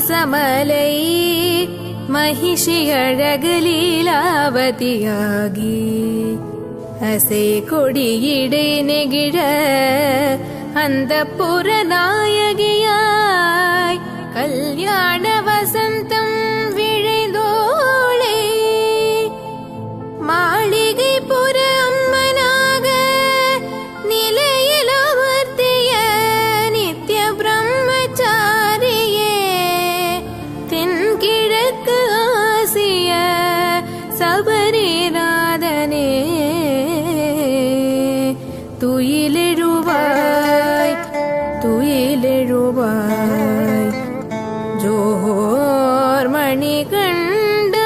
சமலை மகிஷி அழகு லீலாவதியாகி அசை கொடியிடை நெகிழ அந்த புறநாயகியாய் கல்யாண வசந்த சபரிநாதனே துயிலெழுவாய் துயிலெழுவாய். ஜோஹோர் மணிகண்ட